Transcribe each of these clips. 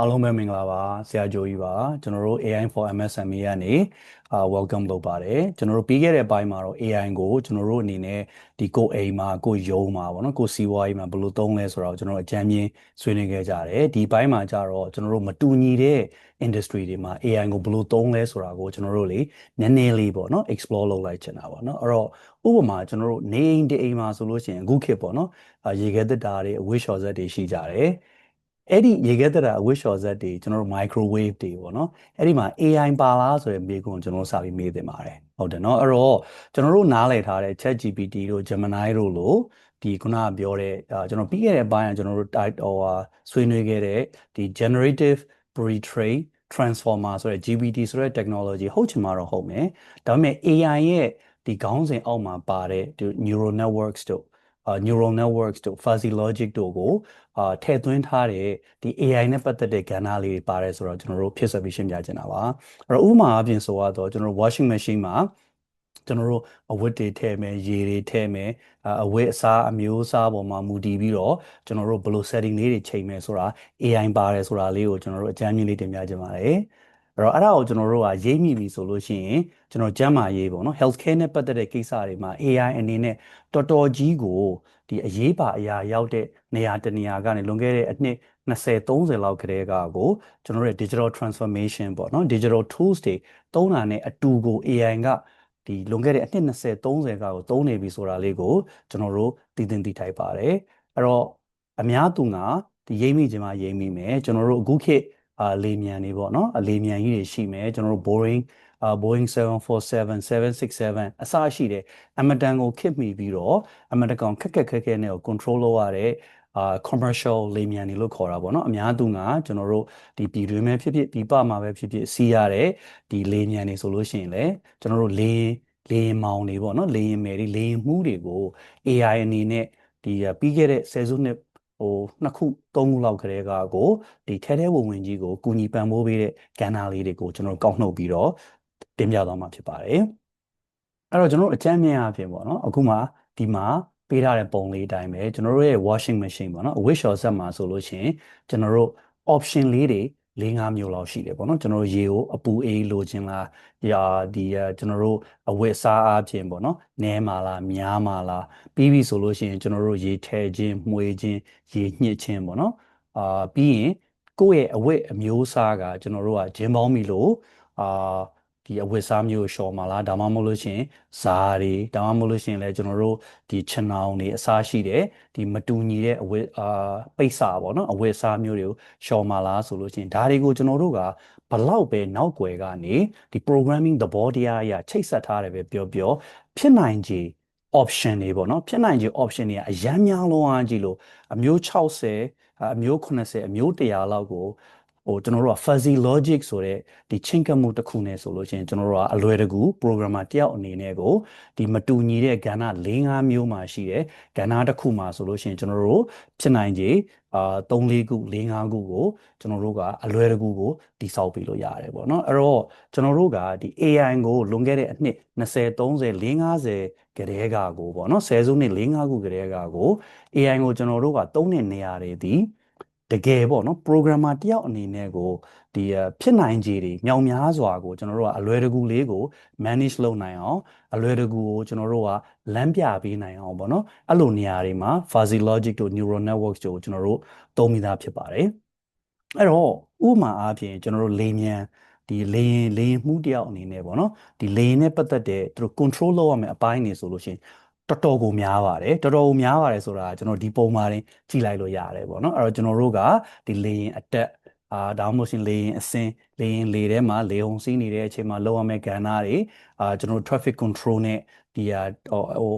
အားလုံးပဲမင်္ဂလာပါဆရာဂျိုကြီးပါကျွန်တော်တို့ AI for MSME ကနေအာ welcome လုပ်ပါတယ်ကျွန်တော်တို့ပြီးခဲ့တဲ့ပိုင်းမှာတော့ AI ကိုကျွန်တော်တို့အနေနဲ့ဒီကိုအိမ်မှာကိုယုံမှာပေါ့နော်ကိုစီးပွားရေးမှာဘယ်လိုသုံးလဲဆိုတော့ကျွန်တော်အကြမ်းမြင်ဆွေးနွေးခဲ့ကြတယ်ဒီပိုင်းမှာကြတော့ကျွန်တော်တို့မတူညီတဲ့ industry တွေမှာ AI ကိုဘယ်လိုသုံးလဲဆိုတာကိုကျွန်တော်တို့လေနည်းနည်းလေးပေါ့နော် explore လုပ်လိုက်ချင်တာပေါ့နော်အဲ့တော့ဥပမာကျွန်တော်တို့နေအိမ်တအိမ်မှာဆိုလို့ရှိရင်အခုခေတ်ပေါ့နော်ရေခဲသက်တာတွေအဝတ်လျှော်စက်တွေရှိကြတယ် အဲ့ဒီရေခဲတရာအဝတ်လျှော်ဆက်တွေကျွန်တော်တို့ microwave တွေပေါ့နော်အဲ့ဒီမှာ AI ပါလားဆိုတဲ့မေးခွန်းကျွန်တော်တို့စာပြီးမေးတင်ပါတယ်ဟုတ်တယ်နော်အဲ့တော့ကျွန်တော်တို့နားလည်ထားတဲ့ ChatGPT တို့ Gemini တို့လို့ဒီခုနကပြောတဲ့ကျွန်တော်ပြီးခဲ့တဲ့အပိုင်းကကျွန်တော်တို့ type or ဆွေးနွေးခဲ့တဲ့ဒီ generative pre-train transformer ဆိုတဲ့ GPT ဆိုတဲ့ technology ဟုတ်ချင်မှာတော့ဟုတ်မယ်ဒါပေမဲ့ AI ရဲ့ဒီခေါင်းစဉ်အောက်မှာပါတဲ့ neural networks တို့ neural networks တို့ fuzzy logic တို့ကိုအာထည့်သွင်းထားတဲ့ဒီ AI နဲ့ပတ်သက်တဲ့ကဏ္ဍလေးတွေပါတယ်ဆိုတော့ကျွန်တော်တို့ဖြစ်ဆက်ပြီးရှင်းပြချင်တာပါအဲ့တော့ဥပမာအပြင်ဆိုတော့ကျွန်တော်တို့ washing machine မှာကျွန်တော်တို့အဝတ်တွေထည့်မယ်ရေတွေထည့်မယ်အဝတ်အစားအမျိုးအစားပေါ်မှာမူတည်ပြီးတော့ကျွန်တော်တို့ဘယ်လို setting လေးတွေချိန်မယ်ဆိုတာ AI ပါတယ်ဆိုတာလေးကိုကျွန်တော်တို့အကြမ်းမြင်လေးတင်ပြချင်ပါတယ် အဲ့တော့အဲ့ဒါကိုကျွန်တော်တို့ကရေးမိပြီဆိုလို့ရှိရင်ကျွန်တော်ကျန်းမာရေးပေါ့နော် healthcare နဲ့ပတ်သက်တဲ့ကိစ္စတွေမှာ AI အနေနဲ့တော်တော်ကြီးကိုဒီအရေးပါအရာရောက်တဲ့နေရာတနေရာကနေလွန်ခဲ့တဲ့အနှစ်20 30လောက်ကတည်းကကိုကျွန်တော်တို့ရဲ့ digital transformation ပေါ့နော် digital tools တွေသုံးတာနဲ့အတူကို AI ကဒီလွန်ခဲ့တဲ့အနှစ်20 30ကကိုသုံးနေပြီဆိုတာလေးကိုကျွန်တော်တို့သိသိသိထိုက်ပါတယ်အဲ့တော့အများသူကဒီရိမ့်မိခြင်းမှာရိမ့်မိမယ်ကျွန်တော်တို့အခုခေတ် အာလေမြန်နေပေါ့နော်အလေမြန်ကြီးတွေရှိမယ်ကျွန်တော်တို့ Boeing အာ Boeing 747 767အစရှိတယ်အမတန်ကိုခစ်မိပြီးတော့အမတကောင်ခက်ခက်ခဲခဲနဲ့ကို control လုပ်ရတဲ့အာ commercial လေမြန်တွေလို့ခေါ်တာပေါ့နော်အများသူကကျွန်တော်တို့ဒီပြည်တွင်းမှာဖြစ်ဖြစ်ပြည်ပမှာပဲဖြစ်ဖြစ်စီးရတဲ့ဒီလေမြန်တွေဆိုလို့ရှိရင်လည်းကျွန်တော်တို့လေလေမောင်တွေပေါ့နော်လေရင်မယ်တွေလေရင်မှုတွေကို AI အနေနဲ့ဒီပြီးခဲ့တဲ့ဆယ်စုနှစ် ဟိုနှစ်ခုသုံးခုလောက်ကလေးကကိုဒီထဲထဲဝင်ဝင်ကြီးကိုကူညီပံ့ပိုးပေးတဲ့ကဏ္ဍလေးတွေကိုကျွန်တော်ကောက်နှုတ်ပြီးတော့တင်ပြသွားမှာဖြစ်ပါတယ်အဲ့တော့ကျွန်တော်တို့အကြမ်းမြင်အဖြစ်ပေါ့နော်အခုမှဒီမှာပေးထားတဲ့ပုံလေးအတိုင်းပဲကျွန်တော်တို့ရဲ့ washing machine ပေါ့နော်အဝတ်လျှော်စက်မှာဆိုလို့ရှိရင်ကျွန်တော်တို့ option လေးတွေ ၄၅မျိုးလောက်ရှိတယ်ပေါ့နော်ကျွန်တော်တို့ရေကိုအပူအေးလိုချင်လားရာဒီကျွန်တော်တို့အဝတ်စားအပြင်ပေါ့နော်နဲမာလားများမာလားပြီးပြီဆိုလို့ရှိရင်ကျွန်တော်တို့ရေထဲခြင်းမှွေခြင်းရေညှစ်ခြင်းပေါ့နော်အာပြီးရင်ကိုယ့်ရဲ့အဝတ်အမျိုးအစားကကျွန်တော်တို့ကဂျင်းပေါင်းမီလို့အာ ဒီအဝတ်စားမျိုးရှော်မှာလားဒါမှမဟုတ်လို့ရှိရင်ဇာတွေဒါမှမဟုတ်လို့ရှိရင်လည်းကျွန်တော်တို့ဒီခြံနောင်တွေအစားရှိတယ်ဒီမတူညီတဲ့အဝတ်အာပိတ်စာပေါ့နော်အဝတ်စားမျိုးတွေကိုရှော်မှာလားဆိုလို့ရှိရင်ဒါတွေကိုကျွန်တော်တို့ကဘလောက်ပဲနောက်ွယ်ကနေဒီ programming သဘောတရားအရာချိတ်ဆက်ထားတယ်ပဲပြောပြောဖြစ်နိုင်ခြေ option တွေပေါ့နော်ဖြစ်နိုင်ခြေ option တွေကအရန်များလုံးအားကြီးလို့အမျိုး60အမျိုး80အမျိုး100လောက်ကို ဟိုကျွန်တော်တို့က fuzzy logic ဆိုတဲ့ဒီချင်းကမှုတစ်ခုနဲ့ဆိုလို့ရှိရင်ကျွန်တော်တို့ကအလွယ်တကူ programmer တယောက်အနေနဲ့ကိုဒီမတူညီတဲ့ကဏ္ဍ၄၅မျိုးမှာရှိတဲ့ကဏ္ဍတစ်ခုမှာဆိုလို့ရှိရင်ကျွန်တော်တို့ဖြစ်နိုင်ခြေအာ3 4ခု4 5ခုကိုကျွန်တော်တို့ကအလွယ်တကူကိုတိဆောက်ပြီးလို့ရတယ်ပေါ့နော်အဲ့တော့ကျွန်တော်တို့ကဒီ AI ကိုလွန်ခဲ့တဲ့အနှစ်20 30 40 50ကတည်းကကိုပေါ့နော်ဆယ်စုနှစ်4 5ခုကတည်းကကို AI ကိုကျွန်တော်တို့ကသုံးတဲ့နေရာတွေဒီ တကယ်ပေါ့နော် programmer တယောက်အနေနဲ့ကိုဒီဖြစ်နိုင်ခြေတွေမြောင်များစွာကိုကျွန်တော်တို့ကအလွယ်တကူလေးကို manage လုပ်နိုင်အောင်အလွယ်တကူကိုကျွန်တော်တို့ကလမ်းပြပေးနိုင်အောင်ပေါ့နော်အဲ့လိုနေရာတွေမှာ fuzzy logic တို့ neural networks တို့ကျွန်တော်တို့သုံးမိသားဖြစ်ပါတယ်အဲ့တော့ဥပမာအားဖြင့်ကျွန်တော်တို့လေမြန်ဒီလေရင်လေရင်မှုတယောက်အနေနဲ့ပေါ့နော်ဒီလေရင်နဲ့ပတ်သက်တဲ့သူတို့ control လုပ်ရမယ့်အပိုင်းနေဆိုလို့ရှိရင် တော်တော်ကိုများပါတယ်တော်တော်ကိုများပါတယ်ဆိုတာကျွန်တော်ဒီပုံမှာတင်ကြည့်လိုက်လို့ရတယ်ပေါ့နော်အဲ့တော့ကျွန်တော်တို့ကဒီလေရင်အတက်အာဒါမှမဟုတ်ရှင်လေရင်အစင်းလေရင်လေထဲမှာလေဟုန်စီးနေတဲ့အချိန်မှာလောက်ရမယ့်ကဏ္ဍတွေအာကျွန်တော်တို့ traffic control နဲ့ဒီဟာဟို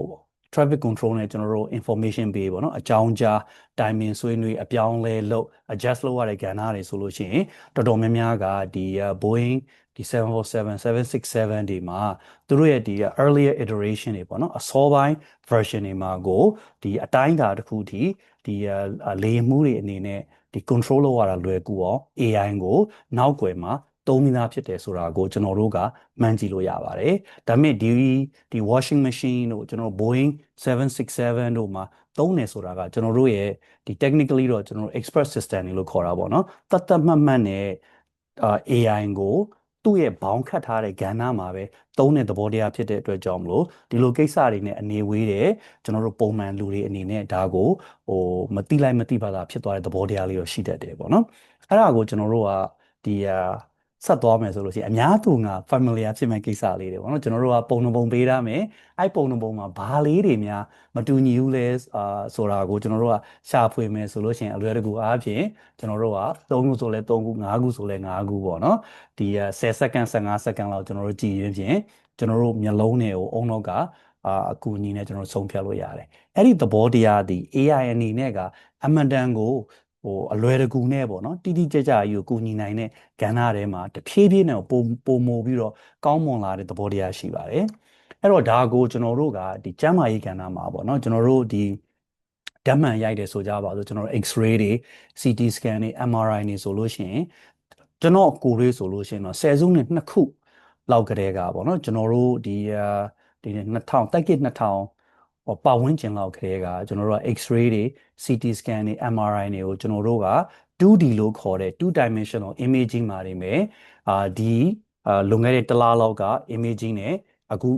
traffic control နဲ့ကျွန်တော်တို့ information ပေးပေါ့နော်အကြောင်းကြား timing ဆွေးနွေးအပြောင်းလဲလုပ် adjust လုပ်ရတဲ့ကဏ္ဍတွေဆိုလို့ရှိရင်တော်တော်များများကဒီ Boeing ဒီ747 767တွေမှာသူတို့ရဲ့ဒီ earlier iteration တွေပေါ့နော်အစောပိုင်း version တွေမှာကိုဒီအတိုင်းအတာတစ်ခုထိဒီလေမှုတွေအနေနဲ့ဒီ control လုပ်ရတာလွယ်ကူအောင် AI ကိုနောက်ွယ်မှာသုံးမိသားဖြစ်တယ်ဆိုတာကိုကျွန်တော်တို့ကမှန်းကြည့်လို့ရပါတယ်ဒါပေမဲ့ဒီဒီ washing machine တို့ကျွန်တော် Boeing 767တို့မှာသုံးတယ်ဆိုတာကကျွန်တော်တို့ရဲ့ဒီ technically တော့ကျွန်တော်တို့ expert system တွေလို့ခေါ်တာပေါ့နော်တတ်တတ်မှတ်မှတ်နဲ့အာ AI ကို သူ့ရဲ့ဘောင်းခတ်ထားတဲ့ကဏ္ဍမှာပဲသုံးတဲ့သဘောတရားဖြစ်တဲ့အတွက်ကြောင့်မလို့ဒီလိုကိစ္စတွေနဲ့အနေဝေးတယ်ကျွန်တော်တို့ပုံမှန်လူတွေအနေနဲ့ဒါကိုဟိုမတိလိုက်မတိပါတာဖြစ်သွားတဲ့သဘောတရားလေးတော့ရှိတတ်တယ်ပေါ့နော်အဲ့ဒါကိုကျွန်တော်တို့ကဒီအာ ဆက်သွားမယ်ဆိုလို့ရှိရင်အများသူငါ familiar ဖြစ်မဲ့ကိစ္စလေးတွေပေါ့နော်ကျွန်တော်တို့ကပုံနှပုံပေးထားမယ်အဲ့ပုံနှပုံမှာဘာလေးတွေများမတူညီဘူးလဲအာဆိုတာကိုကျွန်တော်တို့ကရှာဖွေမယ်ဆိုလို့ရှိရင်အလွယ်တကူအားဖြင့်ကျွန်တော်တို့က3ခုဆိုလဲ3ခု5ခုဆိုလဲ5ခုပေါ့နော်ဒီ10စက္ကန့်15စက္ကန့်လောက်ကျွန်တော်တို့ကြည်ရင်းဖြင့်ကျွန်တော်တို့မျက်လုံးတွေကိုအုံတော့ကအာအကူအညီနဲ့ကျွန်တော်ဆုံးဖြတ်လို့ရတယ်အဲ့ဒီသဘောတရားဒီ AI အနေနဲ့ကအမှန်တန်ကို ဟိုအလွယ်တကူနဲ့ပေါ့နော်တိတိကျကျကြီးကိုကူညီနိုင်တဲ့ကဏ္ဍထဲမှာတဖြည်းဖြည်းနဲ့ပုံပုံမိုပြီးတော့ကောင်းမွန်လာတဲ့သဘောတရားရှိပါတယ်အဲ့တော့ဒါကိုကျွန်တော်တို့ကဒီကျန်းမာရေးကဏ္ဍမှာပေါ့နော်ကျွန်တော်တို့ဒီဓာတ်မှန်ရိုက်တယ်ဆိုကြပါစို့ကျွန်တော်တို့ X-ray တွေ CT scan တွေ MRI တွေဆိုလို့ရှိရင်ကျွန်တော်ကိုယ်လေးဆိုလို့ရှိရင်တော့ဆယ်စုနှစ်နှစ်ခုလောက်ကတည်းကပေါ့နော်ကျွန်တော်တို့ဒီဒီ2000တိုက်ကစ်2000ဟောပတ်ဝန်းကျင်လောက်ခရဲကကျွန်တော်တို့က X-ray တွေ CT scan တွေ MRI တွေကိုကျွန်တော်တို့က 2D လို့ခေါ်တဲ့2 dimensional imaging မှာနေမယ်အာဒီအာလွန်ခဲ့တဲ့တစ်လားလောက်က imaging နဲ့အခု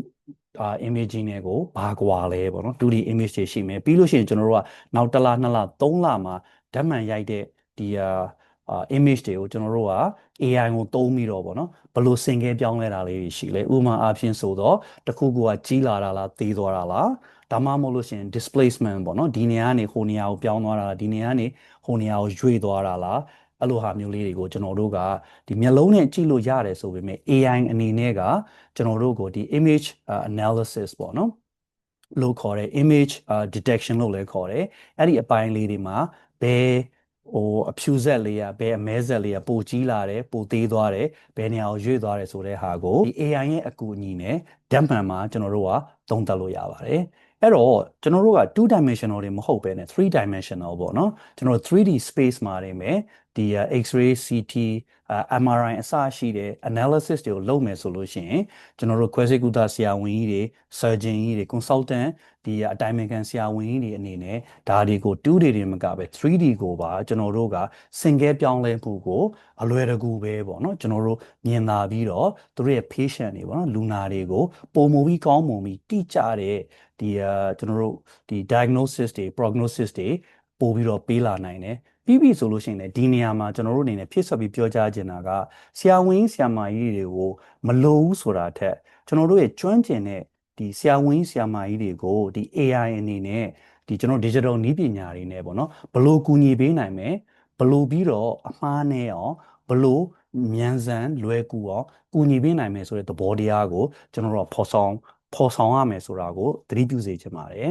အာ imaging တွေကိုဘာကွာလဲပေါ့နော် 2D image တွေရှိမယ်ပြီးလို့ရှိရင်ကျွန်တော်တို့ကနောက်တစ်လားနှစ်လားသုံးလမှာဓာတ်မှန်ရိုက်တဲ့ဒီအာ image တွေကိုကျွန်တော်တို့က AI ကိုသုံးပြီးတော့ပေါ့နော်ဘယ်လိုစင်ကဲပြောင်းလဲတာလေးရှိလဲဥပမာအားဖြင့်ဆိုတော့တခုခုကကြီးလာတာလားသေးသွားတာလား ဒါမှမဟုတ်လို့ရှိရင် displacement ပေါ့နော်ဒီနေရာကနေဟိုနေရာကိုပြောင်းသွားတာလားဒီနေရာကနေဟိုနေရာကိုရွေ့သွားတာလားအဲ့လိုဟာမျိုးလေးတွေကိုကျွန်တော်တို့ကဒီမျက်လုံးနဲ့ကြည့်လို့ရတယ်ဆိုပေမဲ့ AI အနေနဲ့ကကျွန်တော်တို့ကိုဒီ image analysis ပေါ့နော်လို့ခေါ်တဲ့ image detection လို့လည်းခေါ်တယ်အဲ့ဒီအပိုင်းလေးတွေမှာဘယ်ဟိုအဖြူဆက်လေးကဘယ်အမဲဆက်လေးကပိုကြီးလာတယ်ပိုသေးသွားတယ်ဘယ်နေရာကိုရွေ့သွားတယ်ဆိုတဲ့ဟာကိုဒီ AI ရဲ့အကူအညီနဲ့ဓာတ်မှန်မှာကျွန်တော်တို့ကသုံးသပ်လို့ရပါတယ် အဲ့တော့ကျွန်တော်တို့က2 dimensional တွေမဟုတ်ဘဲနဲ့3 dimensional ပေါ့နော်ကျွန်တော် 3D space မှာနေမယ်ဒီ X-ray CT MRI အစရှိတဲ့ analysis တွေကိုလုပ်မယ်ဆိုလို့ရှိရင်ကျွန်တော်တို့ခွဲစိတ်ကုသဆရာဝန်ကြီးတွေ surgeon ကြီးတွေ consultant ဒီအတိုင်းအမြခံဆရာဝန်ကြီးတွေအနေနဲ့ဒါတွေကို 2D တွေမကပဲ 3D ကိုပါကျွန်တော်တို့ကစင်ကဲပြောင်းလဲမှုကိုအလွယ်တကူပဲပေါ့နော်ကျွန်တော်တို့မြင်လာပြီးတော့သူတို့ရဲ့ patient တွေပေါ့နော်လူနာတွေကိုပုံမူပြီးကောင်းမွန်ပြီးတိကျတဲ့ ဒီကျွန်တော်တို့ဒီ diagnosis တွေ prognosis တွေပို့ပြီးတော့ပေးလာနိုင်တယ်ပြီးပြီဆိုလို့ရှိရင်လည်းဒီနေရာမှာကျွန်တော်တို့အနေနဲ့ဖြစ်ဆက်ပြီးပြောကြားချင်တာကဆရာဝန်ဆရာမကြီးတွေကိုမလိုဘူးဆိုတာထက်ကျွန်တော်တို့ရဲ့ကျွမ်းကျင်တဲ့ဒီဆရာဝန်ဆရာမကြီးတွေကိုဒီ AI အနေနဲ့ဒီကျွန်တော် digital နည်းပညာတွေနဲ့ပေါ့နော်ဘလို့ကူညီပေးနိုင်မယ်ဘလို့ပြီးတော့အမှားနဲ့အောင်ဘလို့မြန်ဆန်လွယ်ကူအောင်ကူညီပေးနိုင်မယ်ဆိုတဲ့သဘောတရားကိုကျွန်တော်တို့ဖော်ဆောင် ဖော်ဆောင်ရမယ်ဆိုတာကိုသတိပြုစေချင်ပါတယ်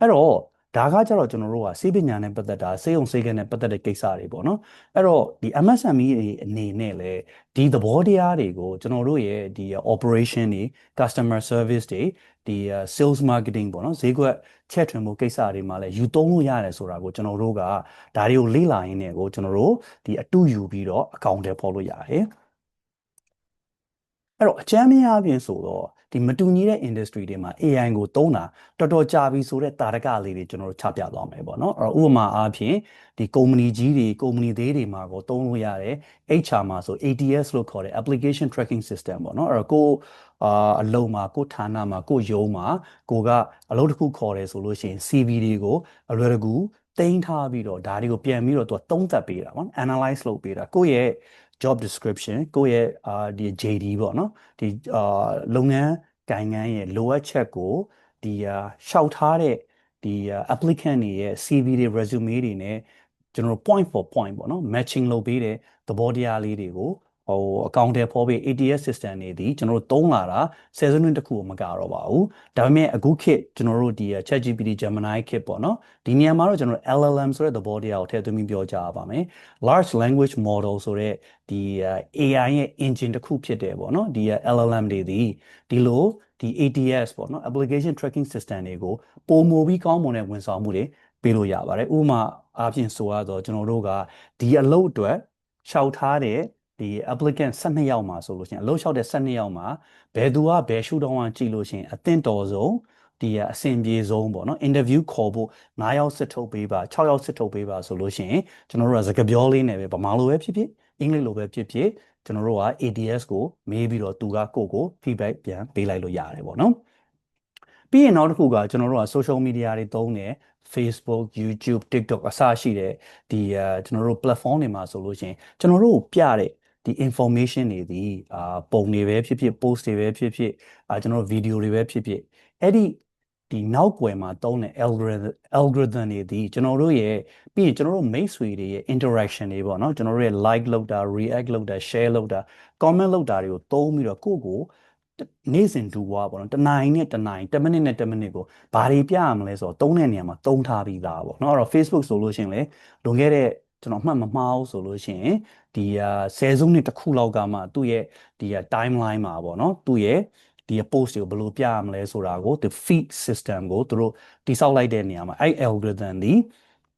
အဲ့တော့ဒါကကြတော့ကျွန်တော်တို့ကစေပညာနဲ့ပတ်သက်တာစေုံစေကနဲ့ပတ်သက်တဲ့ကိစ္စတွေပေါ့နော်အဲ့တော့ဒီ MSME အနေနဲ့လည်းဒီသဘောတရားတွေကိုကျွန်တော်တို့ရဲ့ဒီ operation တွေ customer service တွေဒီ sales marketing ပေါ့နော်ဈေးကွက်ချက်ထွင်မှုကိစ္စတွေမှာလည်းယူသုံးလို့ရတယ်ဆိုတာကိုကျွန်တော်တို့ကဒါတွေကိုလေ့လာရင်းနဲ့ကိုကျွန်တော်တို့ဒီအတူယူပြီးတော့အကောင့်တွေပေါ်လို့ရတယ်အဲ့တော့အချမ်းမရအပြင်ဆိုတော့ ဒီမတူညီတဲ့ industry တွေမှာ AI ကိုသုံးတာတော်တော်ကြာပြီဆိုတဲ့တာရကလေးတွေကျွန်တော်တို့ချပြသွားမယ်ပေါ့နော်အဲ့တော့ဥပမာအားဖြင့်ဒီ company ကြီးတွေ company သေးတွေမှာကိုသုံးလို့ရတယ် HR မှာဆို ATS လို့ခေါ်တဲ့ application tracking system ပေါ့နော်အဲ့တော့ကိုအာအလုံးမှာကိုဌာနမှာကိုယုံမှာကိုကအလုပ်တစ်ခုခေါ်တယ်ဆိုလို့ရှိရင် CV တွေကိုအလွယ်တကူတင်ထားပြီးတော့ဒါတွေကိုပြန်ပြီးတော့သူကသုံးသပ်ပေးတာပေါ့ analyze လုပ်ပေးတာကိုယ့်ရဲ့ job description ကိုယ့်ရဲ့အာဒီ JD ပေါ့နော်ဒီအာလုပ်ငန်းကိုင်ငန်းရဲ့လိုအပ်ချက်ကိုဒီအာရှောက်ထားတဲ့ဒီ applicant တွေရဲ့ CV တွေ resume တွေနဲ့ကျွန်တော် point for point ပေါ့နော် matching လုပ်ပေးတဲ့သဘောတရားလေးတွေကို ဟိုအကောင့်တွေဖော်ပြီး ATS system တွေဒီကျွန်တော်တို့သုံးလာတာဆယ်စုနှစ်တခုကိုမကတော့ပါဘူးဒါပေမဲ့အခုခေတ်ကျွန်တော်တို့ဒီ ChatGPT Gemini ခေတ်ပေါ့နော်ဒီနေရာမှာတော့ကျွန်တော် LLM ဆိုတဲ့သဘောတရားကိုထည့်သွင်းပြီးပြောကြပါမယ် large language model ဆိုတဲ့ဒီ AI ရဲ့ engine တစ်ခုဖြစ်တယ်ပေါ့နော်ဒီ LLM တွေဒီဒီလိုဒီ ATS ပေါ့နော် application tracking system တွေကိုပုံမူပြီးကောင်းမွန်တဲ့ဝန်ဆောင်မှုတွေပေးလို့ရပါတယ်ဥပမာအားဖြင့်ဆိုရတော့ကျွန်တော်တို့ကဒီအလုပ်အတွက်ရှောက်ထားတဲ့ ဒီ applicant 12ယောက်မှာဆိုလို့ရှိရင်အလုပ်လျှောက်တဲ့12ယောက်မှာဘယ်သူကဘယ်ရှုထောင့်ကကြည့်လို့ရှိရင်အသင့်တော်ဆုံးဒီအဆင်ပြေဆုံးပေါ့နော် interview ခေါ်ဖို့9ယောက်စစ်ထုတ်ပေးပါ6ယောက်စစ်ထုတ်ပေးပါဆိုလို့ရှိရင်ကျွန်တော်တို့ကစကားပြောလေးနဲ့ပဲဗမာလိုပဲဖြစ်ဖြစ်အင်္ဂလိပ်လိုပဲဖြစ်ဖြစ်ကျွန်တော်တို့က ADS ကိုမေးပြီးတော့သူကကိုကို feedback ပြန်ပေးလိုက်လို့ရတယ်ပေါ့နော်ပြီးရင်နောက်တစ်ခုကကျွန်တော်တို့က social media တွေသုံးတယ် Facebook YouTube TikTok အစရှိတဲ့ဒီအဲကျွန်တော်တို့ platform တွေမှာဆိုလို့ရှိရင်ကျွန်တော်တို့ပြတဲ့ ဒီ information တွေဒီအာပုံတွေပဲဖြစ်ဖြစ် post တွေပဲဖြစ်ဖြစ်အာကျွန်တော်တို့ video တွေပဲဖြစ်ဖြစ်အဲ့ဒီဒီနောက်ွယ်မှာသုံးတဲ့ algorithm algorithm တွေဒီကျွန်တော်တို့ရဲ့ပြီးရင်ကျွန်တော်တို့မိတ်ဆွေတွေရဲ့ interaction တွေပေါ့နော်ကျွန်တော်တို့ရဲ့ like လုပ်တာ react လုပ်တာ share လုပ်တာ comment လုပ်တာတွေကိုသုံးပြီးတော့ကိုယ့်ကိုနေ့စဉ်ဒူဝါပေါ့နော်တနိုင်နဲ့တနိုင်10မိနစ်နဲ့10မိနစ်ကိုဘာတွေပြရမလဲဆိုတော့သုံးတဲ့နေရာမှာသုံးထားပြီးသားပေါ့နော်အဲ့တော့ Facebook ဆိုလို့ရှိရင်လေလွန်ခဲ့တဲ့ ကျွန်တော်မှတ်မမှားဘူးဆိုလို့ရှိရင်ဒီအာဆယ်စုနှစ်တစ်ခုလောက်ကမှသူ့ရဲ့ဒီ timeline မှာပေါ့နော်သူ့ရဲ့ဒီ post တွေကိုဘယ်လိုပြရမလဲဆိုတာကိုဒီ feed system ကိုသူတို့တိစောက်လိုက်တဲ့နေရာမှာအဲ့ algorithm ဒီ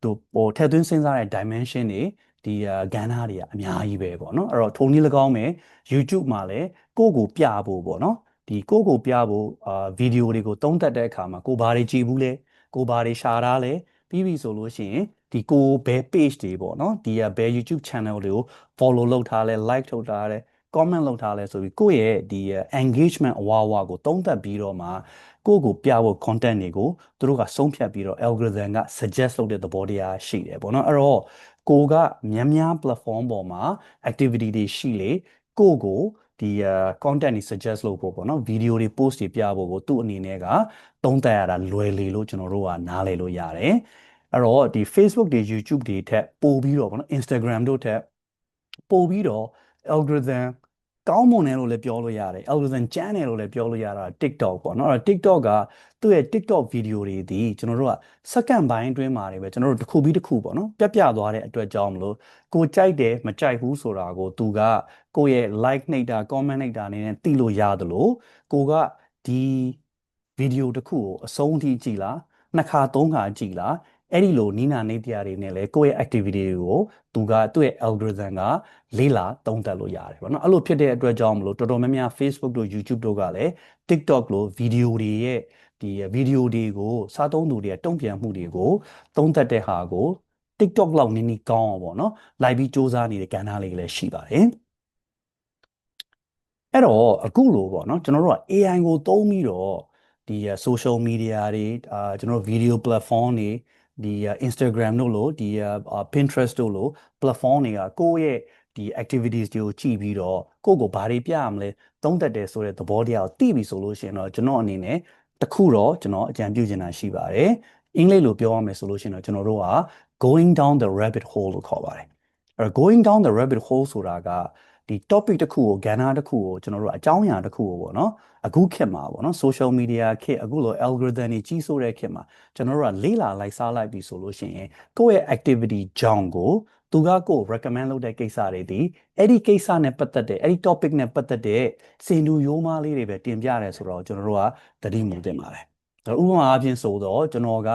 သူဟိုထည့်သွင်းစဉ်းစားတဲ့ dimension တွေဒီကဏ္ဍတွေကအများကြီးပဲပေါ့နော်အဲ့တော့ထုံနည်း၎င်းပဲ YouTube မှာလည်းကိုယ့်ကိုပြဖို့ပေါ့နော်ဒီကိုယ့်ကိုပြဖို့အာဗီဒီယိုတွေကိုတုံးသက်တဲ့အခါမှာကိုဘာတွေကြည့်ဘူးလဲကိုဘာတွေရှာတာလဲပြီးပြီဆိုလို့ရှိရင် ဒီကိုဘယ် page တွေပေါ့နော်ဒီဘယ် YouTube channel တွေကို follow လုပ်ထားလဲ like ထုတ်ထားလဲ comment လုပ်ထားလဲဆိုပြီးကိုယ့်ရဲ့ဒီ engagement အဝါဝါကိုတုံးသက်ပြီးတော့မှကိုယ့်ကိုပြဖို့ content တွေကိုသူတို့ကဆုံးဖြတ်ပြီးတော့ algorithm က suggest လုပ်တဲ့သဘောတရားရှိတယ်ပေါ့နော်အဲ့တော့ကိုကများများ platform ပေါ်မှာ activity တွေရှိလေကိုကိုဒီ content တွေ suggest လုပ်ဖို့ပေါ့နော် video တွေ post တွေပြဖို့ကိုသူ့အနေနဲ့ကသုံးသပ်ရတာလွယ်လေလို့ကျွန်တော်တို့ကနားလည်လို့ရတယ် အဲ့တော့ဒီ Facebook တွေ YouTube တွေထက်ပိုပြီးတော့ပေါ့နော် Instagram တို့ထက်ပိုပြီးတော့ algorithm ကောင်းမွန်တယ်လို့လည်းပြောလို့ရတယ် algorithm ကျန်းတယ်လို့လည်းပြောလို့ရတာ TikTok ပေါ့နော်အဲ့တော့ TikTok ကသူ့ရဲ့ TikTok ဗီဒီယိုတွေဒီကျွန်တော်တို့ကစက္ကန့်ပိုင်းအတွင်းမှာတွေပဲကျွန်တော်တို့တစ်ခုပြီးတစ်ခုပေါ့နော်ပြပြသွားတဲ့အတွက်ကြောင့်မလို့ကိုကြိုက်တယ်မကြိုက်ဘူးဆိုတာကိုသူကကိုရဲ့ like နှိပ်တာ comment နှိပ်တာနေနဲ့သိလို့ရတယ်လို့ကိုကဒီဗီဒီယိုတစ်ခုကိုအဆုံးထိကြည့်လားနှစ်ခါသုံးခါကြည့်လား အဲ့ဒီလိုနီးနာနေတရားတွေနဲ့လဲကိုယ့်ရဲ့ activity တွေကိုသူကသူ့ရဲ့ algorithm ကလေးလာသုံးသပ်လို့ရတယ်ပေါ့နော်အဲ့လိုဖြစ်တဲ့အတွက်ကြောင့်မလို့တော်တော်များများ Facebook တို့ YouTube တို့ကလည်း TikTok လိုဗီဒီယိုတွေရဲ့ဒီဗီဒီယိုတွေကိုစားသုံးသူတွေကတုံ့ပြန်မှုတွေကိုသုံးသပ်တဲ့ဟာကို TikTok လောက်နည်းနည်းကောင်းအောင်ပေါ့နော်လိုက်ပြီးစူးစမ်းနေတဲ့ကဏ္ဍလေးလည်းရှိပါတယ်အဲ့တော့အခုလိုပေါ့နော်ကျွန်တော်တို့က AI ကိုသုံးပြီးတော့ဒီ social media တွေအာကျွန်တော်တို့ video platform တွေ ဒီ Instagram တို့လို့ဒီ Pinterest တို့လို့ platform တွေကကိုယ့်ရဲ့ဒီ activities တွေကိုကြည့်ပြီးတော့ကိုယ့်ကိုဘာတွေပြရမလဲသုံးသက်တယ်ဆိုတဲ့သဘောတရားကိုသိပြီဆိုလို့ရှိရင်တော့ကျွန်တော်အနေနဲ့တခုတော့ကျွန်တော်အကြံပြုချင်တာရှိပါတယ်အင်္ဂလိပ်လိုပြောရမယ်ဆိုလို့ရှိရင်တော့ကျွန်တော်တို့က going down the rabbit hole လို့ခေါ်ပါတယ်အဲ going down the rabbit hole ဆိုတာက ဒီ topic တစ်ခုကိုကဏ္ဍတစ်ခုကိုကျွန်တော်တို့အကြောင်းအရာတစ်ခုကိုပေါ့နော်အခုခေတ်မှာပေါ့နော် social media ခေတ်အခုလို algorithm တွေကြီးစိုးတဲ့ခေတ်မှာကျွန်တော်တို့ကလေးလာလိုက်စားလိုက်ပြီဆိုလို့ရှိရင်ကိုယ့်ရဲ့ activity ကြောင့်ကိုသူကကို recommend လုပ်တဲ့ကိစ္စတွေဒီအဲ့ဒီကိစ္စနဲ့ပတ်သက်တဲ့အဲ့ဒီ topic နဲ့ပတ်သက်တဲ့စင်တူရိုးမားလေးတွေပဲတင်ပြတယ်ဆိုတော့ကျွန်တော်တို့ကသတိမူတင်ပါတယ်ဥပမာအားဖြင့်ဆိုတော့ကျွန်တော်က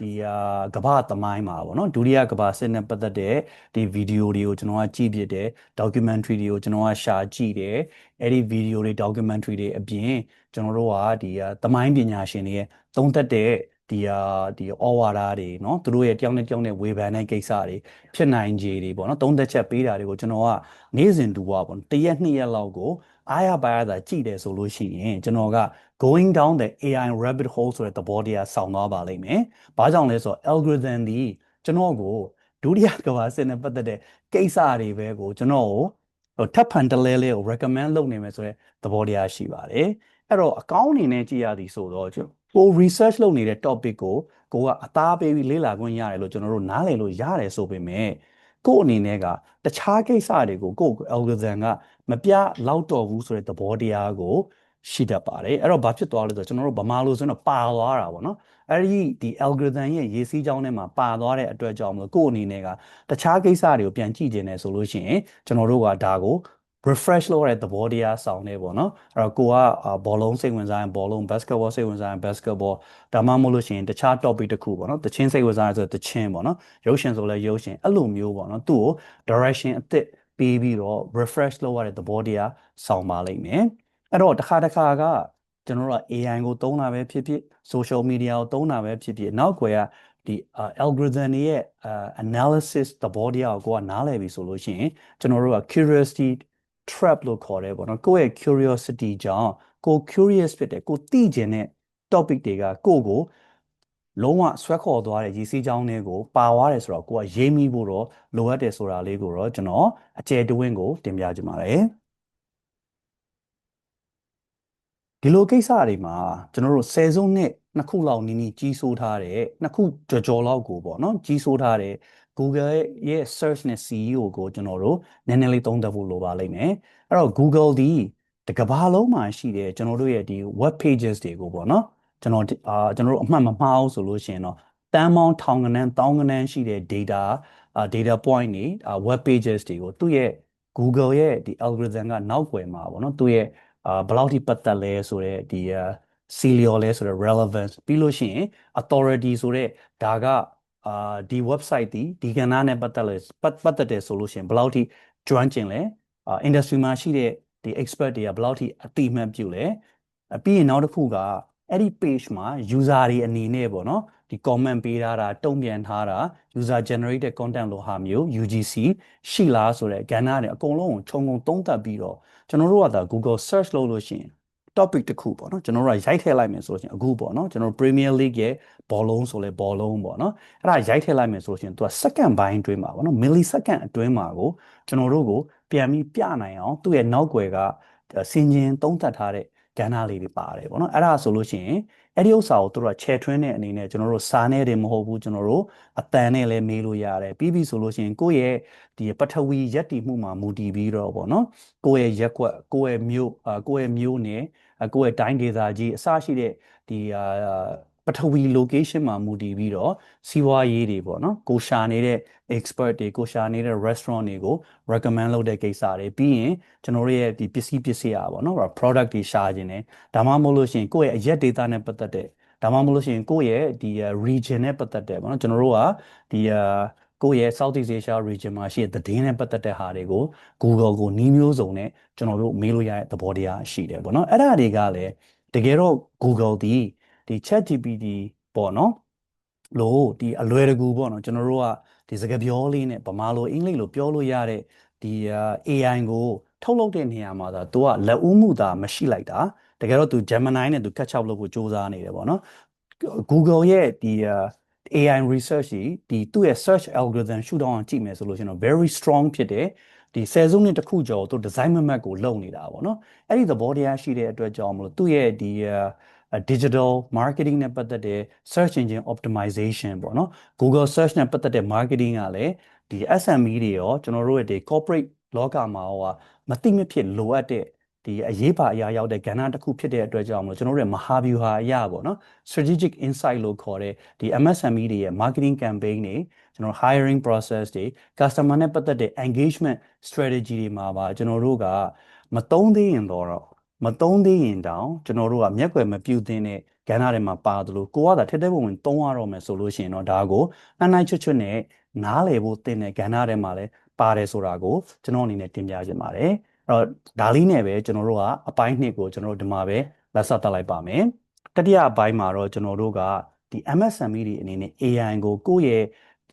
ဒီအာကမ္ဘာသမိုင်းမှာပေါ့နော်ဒုတိယကမ္ဘာစစ်နဲ့ပတ်သက်တဲ့ဒီဗီဒီယိုတွေကိုကျွန်တော်ကကြည့်ဖြစ်တယ် documentary တွေကိုကျွန်တော်ကရှာကြည့်တယ်အဲ့ဒီဗီဒီယိုတွေ documentary တွေအပြင်ကျွန်တော်တို့ကဒီသမိုင်းပညာရှင်တွေရဲ့သုံးသပ်တဲ့ဒီအာဒီဩဝါဒတွေเนาะသူတို့ရဲ့တယောက်နဲ့တယောက်နဲ့ဝေဖန်တဲ့ကိစ္စတွေဖြစ်နိုင်ခြေတွေပေါ့နော်သုံးသက်ချက်ပေးတာတွေကိုကျွန်တော်ကနေ့စဉ်တူပါပေါ့တရက်နှစ်ရက်လောက်ကို အားရပါရသာကြည့်တယ်ဆိုလို့ရှိရင်ကျွန်တော်က going down the AI rabbit hole ဆိုတဲ့သဘောတရားဆောင်းသွားပါလိမ့်မယ်။ဘာကြောင့်လဲဆိုတော့ algorithm ဒီကျွန်တော်ကိုဒုတိယကမ္ဘာစစ်နဲ့ပတ်သက်တဲ့ကိစ္စတွေပဲကိုကျွန်တော်ကိုဟိုထပ်ဖန်တလဲလဲကို recommend လုပ်နေမယ်ဆိုတဲ့သဘောတရားရှိပါတယ်။အဲ့တော့အကောင့်အနေနဲ့ကြည့်ရသည်ဆိုတော့ကို research လုပ်နေတဲ့ topic ကိုကိုကအသားပေးပြီးလေ့လာခွင့်ရတယ်လို့ကျွန်တော်တို့နားလည်လို့ရတယ်ဆိုပေမဲ့ ကို့အနေနဲ့ကတခြားကိစ္စတွေကိုကို့ algorithm ကမပြလောက်တော့ဘူးဆိုတဲ့သဘောတရားကိုရှိတတ်ပါတယ်အဲ့တော့ဘာဖြစ်သွားလဲဆိုတော့ကျွန်တော်တို့ဗမာလိုဆိုရင်တော့ပါသွားတာပေါ့နော်အဲ့ဒီဒီ algorithm ရဲ့ရေးစည်းကြောင်းထဲမှာပါသွားတဲ့အတွက်ကြောင့်မလို့ကို့အနေနဲ့ကတခြားကိစ္စတွေကိုပြန်ကြည့်ကျင်နေဆိုလို့ရှိရင်ကျွန်တော်တို့ကဒါကို refresh လုပ်ရတဲ့သဘောတရားဆောင်နေပေါ့နော်အဲ့တော့ကိုကဘောလုံးစိတ်ဝင်စားရင်ဘောလုံး basketball စိတ်ဝင်စားရင် basketball ဒါမှမဟုတ်လို့ရှိရင်တခြား topic တစ်ခုပေါ့နော်တချင်းစိတ်ဝင်စားရဆိုတချင်းပေါ့နော်ရုပ်ရှင်ဆိုလဲရုပ်ရှင်အဲ့လိုမျိုးပေါ့နော်သူ့ကို direction အသစ်ပေးပြီးတော့ refresh လုပ်ရတဲ့သဘောတရားဆောင်ပါလိမ့်မယ်အဲ့တော့တစ်ခါတစ်ခါကကျွန်တော်တို့က AI ကိုသုံးတာပဲဖြစ်ဖြစ် social media ကိုသုံးတာပဲဖြစ်ဖြစ်နောက်ွယ်ကဒီ algorithm တွေရဲ့ analysis သဘောတရားကိုကိုကနားလည်ပြီဆိုလို့ရှိရင်ကျွန်တော်တို့က curiosity trap လို့ခေါ်တယ်ပေါ့နော်ကိုယ့်ရဲ့ curiosity ကြောင့်ကို curious ဖြစ်တယ်ကိုသိကျင်တဲ့ topic တွေကကိုကိုလုံးဝဆွဲခေါ်သွားတဲ့ရည်စည်းကြောင်းတွေကိုပါသွားတယ်ဆိုတော့ကိုကရေးမိဖို့တော့လိုအပ်တယ်ဆိုတာလေးကိုတော့ကျွန်တော်အကျယ်တဝင်းကိုတင်ပြချင်ပါတယ်ဒီလိုကိစ္စတွေမှာကျွန်တော်တို့ဆယ်စုနှစ်နှစ်ခုလောက်နီးနီးကြီးစိုးထားတဲ့နှစ်ခုကြော်ကြော်လောက်ကိုပေါ့နော်ကြီးစိုးထားတဲ့ Google ရဲ့ search နဲ့ CEO ကိုကျွန်တော်တို့နည်းနည်းလေးသုံးသပ်ဖို့လိုပါလိမ့်မယ်အဲ့တော့ Google ဒီတကဘာလုံးမှာရှိတဲ့ကျွန်တော်တို့ရဲ့ဒီ web pages တွေကိုပေါ့နော်ကျွန်တော်အာကျွန်တော်တို့အမှတ်မမှားအောင်ဆိုလို့ရှိရင်တော့တန်းပေါင်းထောင်ကနန်းတောင်းကနန်းရှိတဲ့ data data point တွေ web pages တွေကိုသူ့ရဲ့ Google ရဲ့ဒီ algorithm ကနောက်ွယ်မှာပေါ့နော်သူ့ရဲ့အာဘယ်လောက်ထိပတ်သက်လဲဆိုတော့ဒီ Celio လဲဆိုတော့ relevance ပြီးလို့ရှိရင် authority ဆိုတော့ဒါက အာဒီ website ဒီဒီကဏ္ဍနဲ့ပတ်သက်လဲပတ်သက်တယ်ဆိုလို့ရှိရင်ဘယ်လောက်ထိကျွမ်းကျင်လဲအာ industry မှာရှိတဲ့ဒီ expert တွေကဘယ်လောက်ထိအတိအမှတ်ပြုလဲပြီးရင်နောက်တစ်ခုကအဲ့ဒီ page မှာ user တွေအနေနဲ့ပေါ့နော်ဒီ comment ပေးထားတာတုံ့ပြန်ထားတာ user generated content လို့ဟာမျိုး UGC ရှိလားဆိုတဲ့ကဏ္ဍတွေအကုန်လုံးကိုခြုံငုံသုံးသပ်ပြီးတော့ကျွန်တော်တို့ကဒါ Google search လုပ်လို့ရှိရင် topic တစ်ခုပေါ့နော်ကျွန်တော်တို့ကရိုက်ထည့်လိုက်မယ်ဆိုလို့ရှိရင်အခုပေါ့နော်ကျွန်တော် Premier League ရဲ့ဘောလုံးဆိုလဲဘောလုံးပေါ့နော်အဲ့ဒါရိုက်ထည့်လိုက်မယ်ဆိုလို့ရှိရင်သူက second ဘိုင်းအတွင်းမှာပေါ့နော် millisecond အတွင်းမှာကိုကျွန်တော်တို့ကိုပြန်ပြီးပြနိုင်အောင်သူ့ရဲ့နောက်ွယ်ကစင်ကျင်သုံးသပ်ထားတဲ့ကဏ္ဍလေးတွေပါတယ်ပေါ့နော်အဲ့ဒါဆိုလို့ရှိရင်အဲ့ဒီဥစ္စာကိုတို့ကချဲထွင်းတဲ့အနေနဲ့ကျွန်တော်တို့စားနေတယ်မဟုတ်ဘူးကျွန်တော်တို့အတန်နဲ့လည်းမေးလို့ရတယ်ပြီးပြီဆိုလို့ရှိရင်ကိုယ့်ရဲ့ဒီပထဝီရက်တည်မှုမှာမူတည်ပြီးတော့ပေါ့နော်ကိုယ့်ရဲ့ရက်ကွက်ကိုယ့်ရဲ့မြို့ကိုယ့်ရဲ့မြို့နယ် ကိုယ့်ရဲ့တိုင်းဒေသကြီးအစရှိတဲ့ဒီအာပထဝီ location မှာမူတည်ပြီးတော့စီးပွားရေးတွေပေါ့နော်ကိုရှာနေတဲ့ expert တွေကိုရှာနေတဲ့ restaurant တွေကို recommend လုပ်တဲ့ကိစ္စတွေပြီးရင်ကျွန်တော်တို့ရဲ့ဒီပစ္စည်းပစ္စည်းอ่ะပေါ့နော် product တွေရှာခြင်းတယ်ဒါမှမဟုတ်လို့ရှိရင်ကိုယ့်ရဲ့အရက် data နဲ့ပတ်သက်တဲ့ဒါမှမဟုတ်လို့ရှိရင်ကိုယ့်ရဲ့ဒီ region နဲ့ပတ်သက်တဲ့ပေါ့နော်ကျွန်တော်တို့ကဒီ ကိုယ့်ရဲ့ Southeast Asia region မှာရှိတဲ့သတင်းနဲ့ပတ်သက်တဲ့ဟာတွေကို Google ကိုနှီးမျိုးစုံနဲ့ကျွန်တော်တို့မေးလို့ရတဲ့သဘောတရားရှိတယ်ပေါ့နော်အဲ့ဒါတွေကလည်းတကယ်တော့ Google ဒီဒီ ChatGPT ပေါ့နော်လို့ဒီအလွယ်တကူပေါ့နော်ကျွန်တော်တို့ကဒီစကားပြောလေးနဲ့ဗမာလိုအင်္ဂလိပ်လိုပြောလို့ရတဲ့ဒီ AI ကိုထုတ်လုပ်တဲ့နေရာမှာသာသူကလက်ဦးမှုသာမရှိလိုက်တာတကယ်တော့သူ Gemini နဲ့သူ catch up လုပ်ဖို့စ조사နေတယ်ပေါ့နော် Google ရဲ့ဒီ AI research ကြီးဒီသူ့ရဲ့ search algorithm ရှုထောင့်အောင်ကြည့်မယ်ဆိုလို့ရှင်တော့ very strong ဖြစ်တယ်ဒီဆယ်စုနှစ်တစ်ခုကျော်သူ design map ကိုလုပ်နေတာပေါ့နော်အဲ့ဒီသဘောတရားရှိတဲ့အတွက်ကြောင့်မလို့သူ့ရဲ့ဒီ digital marketing နဲ့ပတ်သက်တဲ့ search engine optimization ပေါ့နော် Google search နဲ့ပတ်သက်တဲ့ marketing ကလည်းဒီ SME တွေရောကျွန်တော်တို့ရဲ့ဒီ corporate လောကမှာရောမသိမဖြစ်လိုအပ်တဲ့ ဒီအရေးပါအရာရောက်တဲ့ကဏ္ဍတစ်ခုဖြစ်တဲ့အတွက်ကြောင့်မလို့ကျွန်တော်တို့ရဲ့မဟာဗျူဟာအရာပေါ့နော် strategic insight လို့ခေါ်တဲ့ဒီ MSME တွေရဲ့ marketing campaign တွေကျွန်တော် hiring process တွေ customer နဲ့ပတ်သက်တဲ့ engagement strategy တွေမှာပါကျွန်တော်တို့ကမသုံးသေးရင်တော့မသုံးသေးရင်တောင်ကျွန်တော်တို့ကမျက်ွယ်မပြုတ်သင်းတဲ့ကဏ္ဍတွေမှာပါတယ်လို့ကိုကသာထက်တဲ့ပုံဝင်သုံးရတော့မယ်ဆိုလို့ရှိရင်တော့ဒါကိုနှိုင်းနှိုင်းချွတ်ချွတ်နဲ့နားလည်ဖို့တင်တဲ့ကဏ္ဍတွေမှာလည်းပါတယ်ဆိုတာကိုကျွန်တော်အနေနဲ့တင်ပြခြင်းပါတယ်အဲ့ တော့ဒါလေးနဲ့ပဲကျွန်တော်တို့ကအပိုင်းနှစ်ကိုကျွန်တော်တို့ဒီမှာပဲလက်ဆက်တက်လိုက်ပါမယ်တတိယအပိုင်းမှာတော့ကျွန်တော်တို့ကဒီ MSME တွေအနေနဲ့ AI ကိုကိုယ့်ရဲ့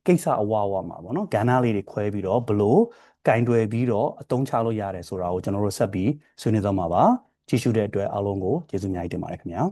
ကိစ္စအဝအဝမှာပေါ့နော်ကဏ္ဍလေးတွေခွဲပြီးတော့ဘလို့ကင်တွယ်ပြီးတော့အသုံးချလို့ရတယ်ဆိုတာကိုကျွန်တော်တို့ဆက်ပြီးဆွေးနွေးသွားမှာပါကြည့်ရှုတဲ့အတွက်အားလုံးကိုကျေးဇူးအများကြီးတင်ပါတယ်ခင်ဗျာ